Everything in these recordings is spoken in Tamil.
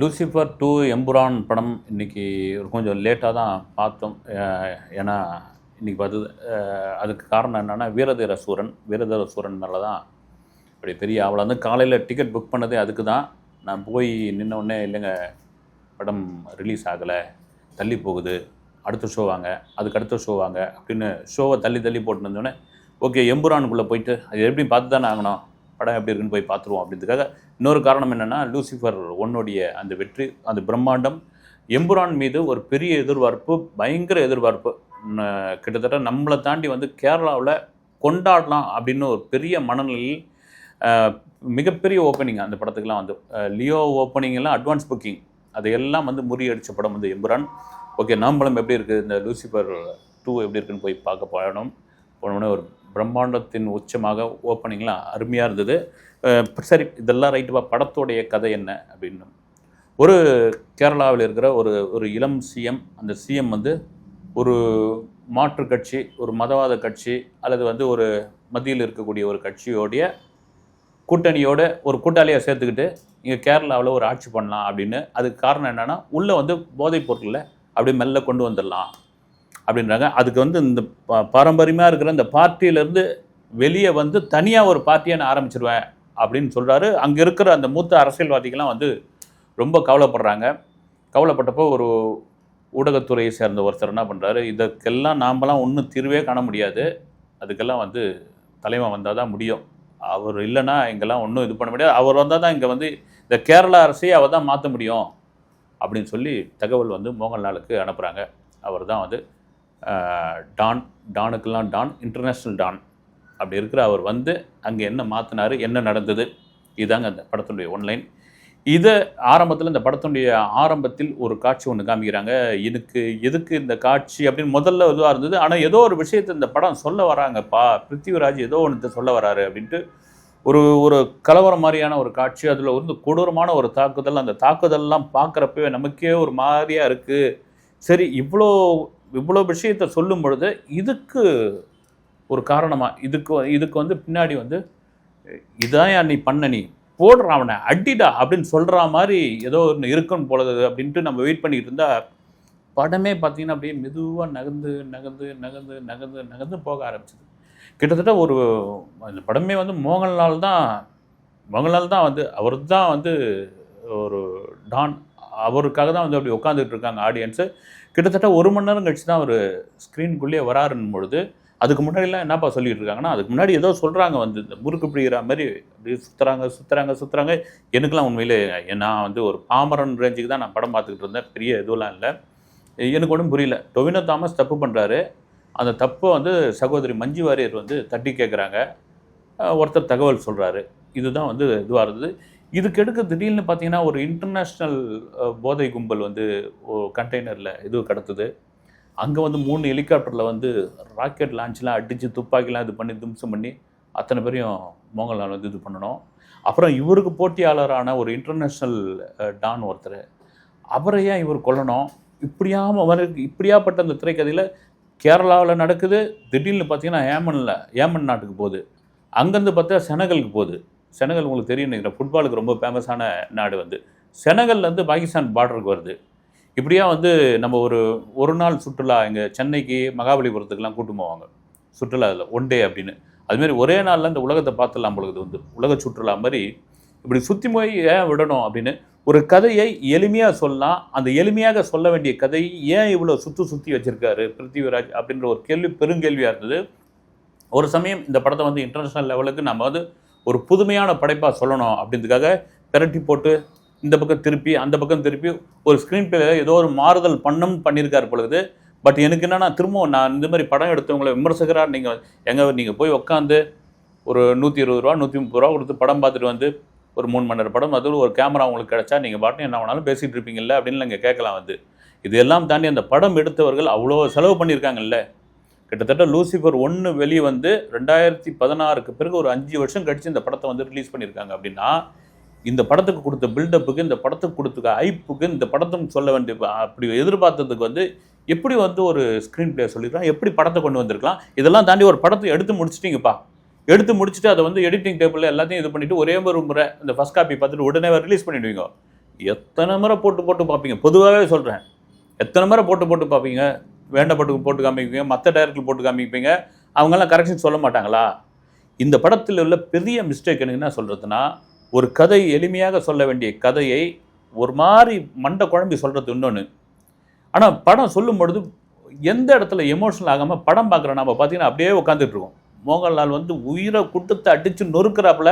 லூசிஃபர் டூ எம்புரான் படம் இன்றைக்கி கொஞ்சம் லேட்டாக தான் பார்த்தோம். ஏன்னா இன்றைக்கி பார்த்தது அதுக்கு காரணம் என்னென்னா வீரதீர சூரன் வீரதீர சூரன்னால தான் அப்படி பெரிய அவளை வந்து காலையில் டிக்கெட் புக் பண்ணதே அதுக்கு தான். நான் போய் நின்னவுடனே இல்லைங்க படம் ரிலீஸ் ஆகலை தள்ளி போகுது அடுத்த ஷோ வாங்க அதுக்கு அடுத்த ஷோ வாங்க அப்படின்னு ஷோவை தள்ளி தள்ளி போட்டு இருந்தோடனே ஓகே எம்புரானுக்குள்ளே போயிட்டு அது எப்படி பார்த்து தானே ஆகணும். படம் எப்படி இருக்குன்னு போய் பார்த்துருவோம் அப்படின்றதுக்காக இன்னொரு காரணம் என்னென்னா லூசிஃபர் ஒன்னுடைய அந்த வெற்றி அந்த பிரம்மாண்டம் எம்புரான் மீது ஒரு பெரிய எதிர்பார்ப்பு பயங்கர எதிர்பார்ப்பு கிட்டத்தட்ட நம்மளை தாண்டி வந்து கேரளாவில் கொண்டாடலாம் அப்படின்னு ஒரு பெரிய மனநிலையில் மிகப்பெரிய ஓப்பனிங் அந்த படத்துக்கெலாம் வந்து லியோ ஓப்பனிங் எல்லாம் அட்வான்ஸ் புக்கிங் அதையெல்லாம் வந்து முறியடித்த படம் வந்து எம்புரான். ஓகே நாம்பளம் எப்படி இருக்குது இந்த லூசிஃபர் டூ எப்படி இருக்குன்னு போய் பார்க்க போகணும் போனோடனே ஒரு பிரம்மாண்டத்தின் உச்சமாக ஓப்பனிங்லாம் அருமையாக இருந்தது. சரி இதெல்லாம் ரைட்டுப்பா படத்தோடைய கதை என்ன அப்படின்னு. ஒரு கேரளாவில் இருக்கிற ஒரு ஒரு இளம் சிஎம் அந்த சிஎம் வந்து ஒரு மாற்று கட்சி ஒரு மதவாத கட்சி அல்லது வந்து ஒரு மத்தியில் இருக்கக்கூடிய ஒரு கட்சியோடைய கூட்டணியோட ஒரு கூட்டாளியை சேர்த்துக்கிட்டு இங்கே கேரளாவில் ஒரு ஆட்சி பண்ணலாம் அப்படின்னு. அதுக்கு காரணம் என்னென்னா உள்ளே வந்து போதைப் பொருட்களை அப்படியே மெல்ல கொண்டு வந்துடலாம். அப்படின்றாங்க. அதுக்கு வந்து இந்த பாரம்பரியமாக இருக்கிற இந்த பார்ட்டியிலேருந்து வெளியே வந்து தனியாக ஒரு பார்ட்டியை நான் ஆரம்பிச்சிருவேன் அப்படின்னு சொல்கிறாரு அங்கே இருக்கிற அந்த மூத்த அரசியல்வாதிகள்லாம் வந்து ரொம்ப கவலைப்படுறாங்க. கவலைப்பட்டப்போ ஒரு ஊடகத்துறையை சேர்ந்த ஒருத்தர் என்ன பண்ணுறாரு இதற்கெல்லாம் நாம்லாம் ஒன்றும் தீர்வே காண முடியாது. அதுக்கெல்லாம் வந்து தலைவன் வந்தால் தான் முடியும். அவர் இல்லைன்னா இங்கெல்லாம் ஒன்றும் இது பண்ண முடியாது. அவர் வந்தால் தான் இங்கே வந்து இந்த கேரளா அரசையே அவர் தான் மாற்ற முடியும். அப்படின்னு சொல்லி தகவல் வந்து மோகன்லாலுக்கு அனுப்புகிறாங்க அவர் தான் வந்து டான் டானுக்கெல்லாம் டான் இன்டர்நேஷ்னல் டான். அப்படி இருக்கிற அவர் வந்து அங்கே என்ன மாற்றினாரு என்ன நடந்தது? இதுதாங்க அந்த படத்தினுடைய ஒன்லைன் இதை ஆரம்பத்தில் இந்த படத்தினுடைய ஆரம்பத்தில் ஒரு காட்சி ஒன்று காமிக்கிறாங்க. எனக்கு எதுக்கு இந்த காட்சி அப்படின்னு முதல்ல இதுவாக இருந்தது. ஆனால் ஏதோ ஒரு விஷயத்தை இந்த படம் சொல்ல வராங்கப்பா. பிருத்திவிராஜ் ஏதோ ஒன்று சொல்ல வராரு அப்படின்ட்டு ஒரு ஒரு கலவரம் மாதிரியான ஒரு காட்சி. அதில் வந்து கொடூரமான ஒரு தாக்குதல். அந்த தாக்குதல்லாம் பார்க்குறப்பவே நமக்கே ஒரு மாதிரியாக இருக்குது சரி இவ்வளோ இவ்வளோ விஷயத்தை சொல்லும் பொழுது இதுக்கு ஒரு காரணமாக இதுக்கு இதுக்கு வந்து பின்னாடி வந்து இதான் நீ பண்ண நீ? போடுற அவனை அடிடா அப்படின்னு சொல்கிற மாதிரி ஏதோ ஒன்று இருக்குன்னு போலது அப்படின்ட்டு நம்ம வெயிட் பண்ணிட்டு இருந்தா படமே பார்த்தீங்கன்னா அப்படியே மெதுவாக நகர்ந்து நகர்ந்து நகர்ந்து நகர்ந்து நகர்ந்து போக ஆரம்பிச்சது. கிட்டத்தட்ட ஒரு அந்த படமே வந்து மோகன்லால் தான் மோகன்லால் தான் வந்து அவர் தான் வந்து ஒரு டான் அவருக்காக தான் வந்து அப்படி உட்காந்துட்டு இருக்காங்க ஆடியன்ஸு கிட்டத்தட்ட ஒரு மணி நேரம் கழிச்சு தான் அவர் ஸ்க்ரீனுக்குள்ளேயே வராருன்னும் பொழுது அதுக்கு முன்னாடிலாம் என்னப்பா சொல்லிட்டு இருக்காங்கன்னா அதுக்கு முன்னாடி ஏதோ சொல்கிறாங்க வந்து இந்த முறுக்கு பிடிக்கிற மாதிரி அப்படி சுற்றுறாங்க சுற்றுறாங்க சுற்றுறாங்க எனக்குலாம் உண்மையிலே நான் வந்து ஒரு பாமரன் ரேஞ்சுக்கு தான் நான் படம் பார்த்துக்கிட்டு இருந்தேன். பெரிய இதுவெல்லாம் இல்லை. எனக்கு ஒன்றும் புரியல. டொவினோ தாமஸ் தப்பு பண்ணுறாரு அந்த தப்பை வந்து சகோதரி மஞ்சு வாரியர் வந்து தட்டி கேட்குறாங்க ஒருத்தர் தகவல் சொல்கிறாரு இதுதான் வந்து இதுவாக இருந்தது. இதுக்கு எடுக்க திடீர்னு பார்த்தீங்கன்னா ஒரு இன்டர்நேஷ்னல் போதை கும்பல் வந்து கண்டெய்னரில் இது கடத்துது. அங்கே வந்து மூணு ஹெலிகாப்டரில் வந்து ராக்கெட் லான்ச்லாம் அடித்து துப்பாக்கிலாம் இது பண்ணி தும்சம் பண்ணி அத்தனை பேரையும் மோகன்லால் வந்து இது பண்ணணும். அப்புறம் இவருக்கு போட்டியாளரான ஒரு இன்டர்நேஷ்னல் டான் ஒருத்தர். அவரை ஏன் இவர் கொல்லணும்? இப்படியாம அவருக்கு இப்படியாப்பட்ட அந்த திரைக்கதையில் கேரளாவில் நடக்குது. திடீர்னு பார்த்தீங்கன்னா ஏமனில் ஏமன் நாட்டுக்கு போகுது. அங்கேருந்து பார்த்தா செனகலுக்கு போகுது. செனகல் உங்களுக்கு தெரியும் நினைக்கிறேன். ஃபுட்பாலுக்கு ரொம்ப ஃபேமஸான நாடு வந்து. செனகல்லேருந்து பாகிஸ்தான் பார்டருக்கு வருது. இப்படியா வந்து நம்ம ஒரு ஒரு நாள் சுற்றுலா இங்கே சென்னைக்கு மகாபலிபுரத்துக்கெல்லாம் கூட்டு போவாங்க. சுற்றுலா அதில் ஒன் டே அப்படின்னு. அதுமாரி ஒரே நாளில் இந்த உலகத்தை பார்த்துடலாம் பொழுது வந்து. உலக சுற்றுலா மாதிரி இப்படி சுற்றி போய் ஏன் விடணும் அப்படின்னு ஒரு கதையை எளிமையாக சொல்லலாம். அந்த எளிமையாக சொல்ல வேண்டிய கதை ஏன் இவ்வளோ சுற்றி சுற்றி வச்சுருக்காரு பிருத்திவிராஜ் அப்படின்ற ஒரு கேள்வி பெருங்கேள்வியாக இருந்தது. ஒரு சமயம் இந்த படத்தை வந்து இன்டர்நேஷ்னல் லெவலுக்கு நம்ம வந்து ஒரு புதுமையான படைப்பாக சொல்லணும் அப்படின்றதுக்காக பிரட்டி போட்டு இந்த பக்கம் திருப்பி அந்த பக்கம் திருப்பி ஒரு ஸ்க்ரீன் பிளேல ஏதோ ஒரு மாறுதல் பண்ணும் பண்ணியிருக்காரு பொழுது பட் எனக்கு என்னென்னா திரும்பவும் நான் இந்த மாதிரி படம் எடுத்தவங்களை விமர்சகராக நீங்கள் எங்கே நீங்கள் போய் உட்காந்து ஒரு நூற்றி இருபது ரூபா நூற்றி முப்பது ரூபா கொடுத்து படம் பார்த்துட்டு வந்து ஒரு மூணு மணி நேரம் படம் அதில் ஒரு கேமரா உங்களுக்கு கிடைச்சா நீங்கள் பாட்டு என்ன வேணாலும் பேசிகிட்டு இருப்பீங்கல்ல அப்படின்னு நீங்கள் கேட்கலாம் வந்து. இதெல்லாம் தாண்டி அந்த படம் எடுத்தவர்கள் அவ்வளோ செலவு பண்ணியிருக்காங்கல்ல. கிட்டத்தட்ட லூசிஃபர் ஒன்று வெளியே வந்து ரெண்டாயிரத்தி பதினாறுக்கு பிறகு ஒரு அஞ்சு வருஷம் கழித்து இந்த படத்தை வந்து ரிலீஸ் பண்ணியிருக்காங்க அப்படின்னா இந்த படத்துக்கு கொடுத்த பில்டப்புக்கு இந்த படத்துக்கு கொடுத்த ஐப்புக்கு இந்த படத்தும் சொல்ல வேண்டிய அப்படி எதிர்பார்த்ததுக்கு வந்து எப்படி வந்து ஒரு ஸ்க்ரீன் பிளே சொல்லியிருக்கலாம் எப்படி படத்தை கொண்டு வந்திருக்கலாம் இதெல்லாம் தாண்டி ஒரு படத்தை எடுத்து முடிச்சிட்டிங்கப்பா. எடுத்து முடிச்சுட்டு அதை வந்து எடிட்டிங் டேபிளில் எல்லாத்தையும் இது பண்ணிவிட்டு ஒரே ஒரு முறை இந்த ஃபஸ்ட் காப்பி பார்த்துட்டு உடனே ரிலீஸ் பண்ணிடுவீங்க. எத்தனை முறை போட்டு போட்டு பார்ப்பீங்க. பொதுவாகவே சொல்கிறேன் எத்தனை முறை போட்டு போட்டு பார்ப்பீங்க. வேண்டப்பட்டு போட்டு காமிப்பீங்க மற்ற டேரக்டர் போட்டு காமிப்பீங்க அவங்கெல்லாம் கரெக்ஷன் சொல்ல மாட்டாங்களா? இந்த படத்தில் உள்ள பெரிய மிஸ்டேக் எனக்கு என்ன சொல்கிறதுனா ஒரு கதை எளிமையாக சொல்ல வேண்டிய கதையை ஒரு மாதிரி மண்டை குழம்பி சொல்கிறது இன்னொன்று ஆனால் படம் சொல்லும் பொழுது எந்த இடத்துல எமோஷனல் ஆகாமல் படம் பார்க்குற நம்ம பார்த்தீங்கன்னா அப்படியே உட்காந்துட்டு இருக்கோம். மோகன்லால் வந்து உயிரை குட்டத்தை அடித்து நொறுக்கிறாப்புல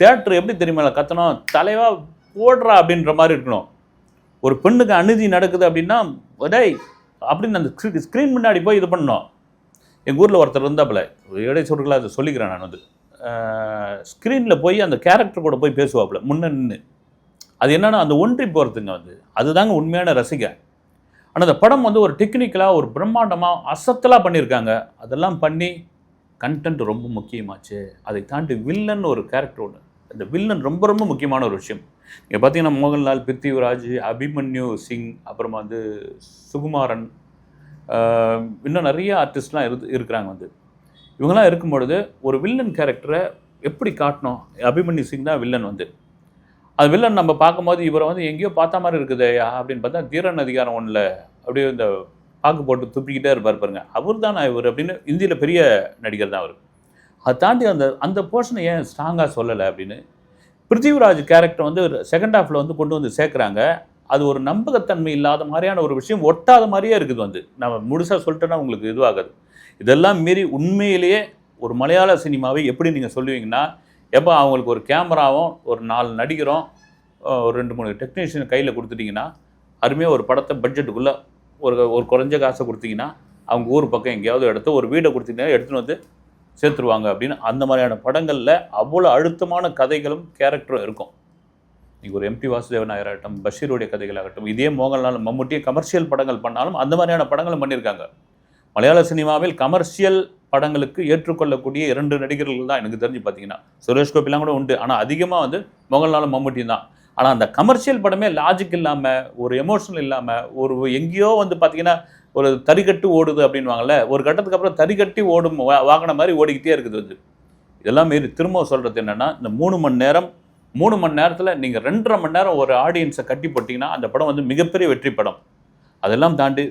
தேட்டர் எப்படி தெரியுமா கத்தணும் தலைவா போடுறா அப்படின்ற மாதிரி இருக்கணும். ஒரு பெண்ணுக்கு அநீதி நடக்குது அப்படின்னா டேய் அப்படின்னு அந்த ஸ்க்ரீன் முன்னாடி போய் இது பண்ணோம். எங்கள் ஊரில் ஒருத்தர் இருந்தாப்புல இடை சொல்களா அதை சொல்லிக்கிறேன் நான் வந்து. ஸ்க்ரீனில் போய் அந்த கேரக்டர் கூட போய் பேசுவாப்புல முன்ன நின்று அது என்னென்னா அந்த ஒன்றி போகிறதுங்க வந்து அதுதாங்க உண்மையான ரசிகை. ஆனால் அந்த படம் வந்து ஒரு டெக்னிக்கலாக ஒரு பிரம்மாண்டமாக அசத்தலாக பண்ணியிருக்காங்க. அதெல்லாம் பண்ணி கண்டென்ட் ரொம்ப முக்கியமாச்சு. அதை தாண்டி வில்லன் ஒரு கேரக்டர் ஒன்று இந்த வில்லன் ரொம்ப ரொம்ப முக்கியமான ஒரு விஷயம். இங்கே பார்த்தீங்கன்னா மோகன்லால் பிருத்திவிராஜ் அபிமன்யு சிங் அப்புறமா வந்து சுகுமாரன் இன்னும் நிறைய ஆர்டிஸ்ட்லாம் இரு இருக்கிறாங்க வந்து. இவங்கெல்லாம் இருக்கும் பொழுது ஒரு வில்லன் கேரக்டரை எப்படி காட்டணும்? அபிமன்யு சிங் தான் வில்லன் வந்து. அது வில்லன் நம்ம பார்க்கும்போது இவரை வந்து எங்கேயோ பார்த்த மாதிரி இருக்குது அப்படின்னு பார்த்தா தீரன் அதிகாரம் ஒன்றில் அப்படியே இந்த பாக்கு போட்டு துப்பிக்கிட்டே இருப்பார் பாருங்க. அவர் தான் இவர் அப்படின்னு இந்தியில் பெரிய நடிகர் தான் அவர். அதை தாண்டி அந்த அந்த போர்ஷனை ஏன் ஸ்ட்ராங்காக சொல்லலை அப்படின்னு பிருத்திவிராஜ் கேரக்டர் வந்து செகண்ட் ஹாஃபில் வந்து கொண்டு வந்து சேர்க்குறாங்க. அது ஒரு நம்பகத்தன்மை இல்லாத மாதிரியான ஒரு விஷயம் ஒட்டாத மாதிரியே இருக்குது வந்து. நம்ம முழுசாக சொல்லிட்டோன்னா உங்களுக்கு இதுவாகாது. இதெல்லாம் மீறி உண்மையிலேயே ஒரு மலையாள சினிமாவை எப்படி நீங்கள் சொல்லுவீங்கன்னா எப்போ அவங்களுக்கு ஒரு கேமராவும் ஒரு நாலு நடிகரும் ஒரு ரெண்டு மூணு டெக்னீஷியன் கையில் கொடுத்துட்டிங்கன்னா அருமையாக ஒரு படத்தை பட்ஜெட்டுக்குள்ளே ஒரு ஒரு குறைஞ்ச காசை கொடுத்தீங்கன்னா அவங்க ஊர் பக்கம் எங்கேயாவது எடுத்து ஒரு வீடை கொடுத்தீங்கன்னா எடுத்துன்னு வந்து சேர்த்துருவாங்க அப்படின்னு அந்த மாதிரியான படங்களில் அவ்வளோ அழுத்தமான கதைகளும் கேரக்டரும் இருக்கும். நீங்கள் ஒரு எம்டி வாசுதேவன் ஆகட்டும் பஷீருடைய கதைகளாகட்டும் இதே மோகன்லால் மம்முட்டியே கமர்ஷியல் படங்கள் பண்ணாலும் அந்த மாதிரியான படங்களும் பண்ணியிருக்காங்க. மலையாள சினிமாவில் கமர்ஷியல் படங்களுக்கு ஏற்றுக்கொள்ளக்கூடிய இரண்டு நடிகர்கள் தான் எனக்கு தெரிஞ்சு பார்த்தீங்கன்னா சுரேஷ் கோபிலாம் கூட உண்டு. ஆனால் அதிகமாக வந்து மோகன்லாலும் மம்முட்டியும் தான். ஆனால் அந்த கமர்ஷியல் படமே லாஜிக் இல்லாமல் ஒரு எமோஷனல் இல்லாமல் ஒரு எங்கேயோ வந்து பார்த்தீங்கன்னா ஒரு தறிகட்டு ஓடுது அப்படின்வாங்கல்ல ஒரு கட்டத்துக்கு அப்புறம் தறிகட்டி ஓடும் வா- வாகனம் மாதிரி ஓடிக்கிட்டே இருக்குது அது. இதெல்லாம் மீறி திரும்ப சொல்கிறது என்னென்னா இந்த மூணு மணி நேரம் மூணு மணி நேரத்தில் நீங்கள் ரெண்டரை மணி நேரம் ஒரு ஆடியன்ஸை கட்டி போட்டிங்கன்னா அந்த படம் வந்து மிகப்பெரிய வெற்றி படம். அதெல்லாம் தாண்டி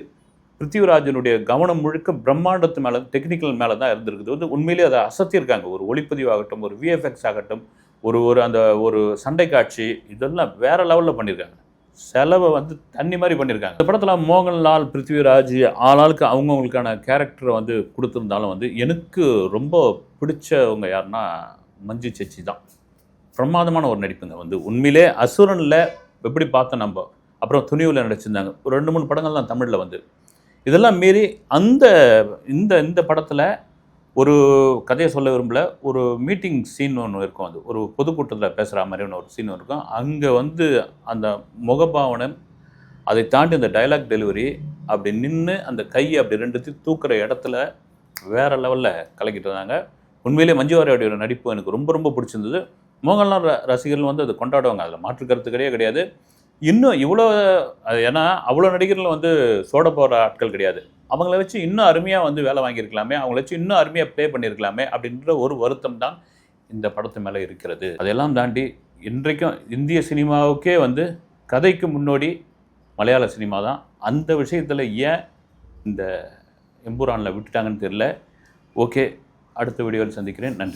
பிருத்திவிராஜனுடைய கவனம் முழுக்க பிரம்மாண்டத்து மேலே டெக்னிக்கல் மேலே தான் இருந்திருக்குது. வந்து உண்மையிலேயே அதை அசத்தியிருக்காங்க. ஒரு ஒளிப்பதிவு ஆகட்டும் ஒரு விஎஃப்எக்ஸ் ஆகட்டும் ஒரு ஒரு அந்த ஒரு சண்டை காட்சி இதெல்லாம் வேற லெவலில் பண்ணியிருக்காங்க செலவை வந்து தண்ணி மாதிரி பண்ணியிருக்காங்க இந்த படத்தில் மோகன்லால் பிருத்திவிராஜ் ஆளாளுக்கு அவங்கவுங்களுக்கான கேரக்டரை வந்து கொடுத்துருந்தாலும் வந்து எனக்கு ரொம்ப பிடிச்சவங்க யாருன்னா மஞ்சு சச்சி தான். பிரமாதமான ஒரு நடிப்புங்க. வந்து உண்மையிலே அசுரனில் எப்படி பார்த்தோம் நம்ம அப்புறம் துணிவில் நடிச்சிருந்தாங்க. ஒரு ரெண்டு மூணு படங்கள் தான் தமிழில் வந்து. இதெல்லாம் மீறி அந்த இந்த இந்த படத்தில் ஒரு கதையை சொல்ல விரும்பல. ஒரு மீட்டிங் சீன் ஒன்று இருக்கும் அது. ஒரு பொதுக்கூட்டத்தில் பேசுகிற மாதிரி ஒன்று ஒரு சீன் இருக்கும். அங்கே வந்து அந்த முகபாவனம் அதை தாண்டி அந்த டைலாக் டெலிவரி அப்படி நின்று அந்த கையை அப்படி ரெண்டுத்தையும் தூக்குற இடத்துல வேற லெவலில் கலக்கிட்டு இருந்தாங்க உண்மையிலே மஞ்சுவாரியோட நடிப்பு எனக்கு ரொம்ப ரொம்ப பிடிச்சிருந்தது. மோகன்லால் ர- ரசிகர்கள் வந்து அதை கொண்டாடுவாங்க. அதில் மாற்று கருத்து கிடையாது. இன்னும் இவ்வளோ அது ஏன்னா அவ்வளோ நடிகர்கள் வந்து சோட போகிற ஆட்கள் கிடையாது. அவங்கள வச்சு இன்னும் அருமையாக வந்து வேலை வாங்கியிருக்கலாமே அவங்கள வச்சு இன்னும் அருமையாக ப்ளே பண்ணியிருக்கலாமே அப்படின்ற ஒரு வருத்தம் தான் இந்த படத்து மேலே இருக்கிறது. அதெல்லாம் தாண்டி இன்றைக்கும் இந்திய சினிமாவுக்கே வந்து கதைக்கு முன்னோடி மலையாள சினிமா தான். அந்த விஷயத்தில் ஏன் இந்த எம்பூரானில் விட்டுட்டாங்கன்னு தெரியல. ஓகே அடுத்த வீடியோவில் சந்திக்கிறேன். நன்றி.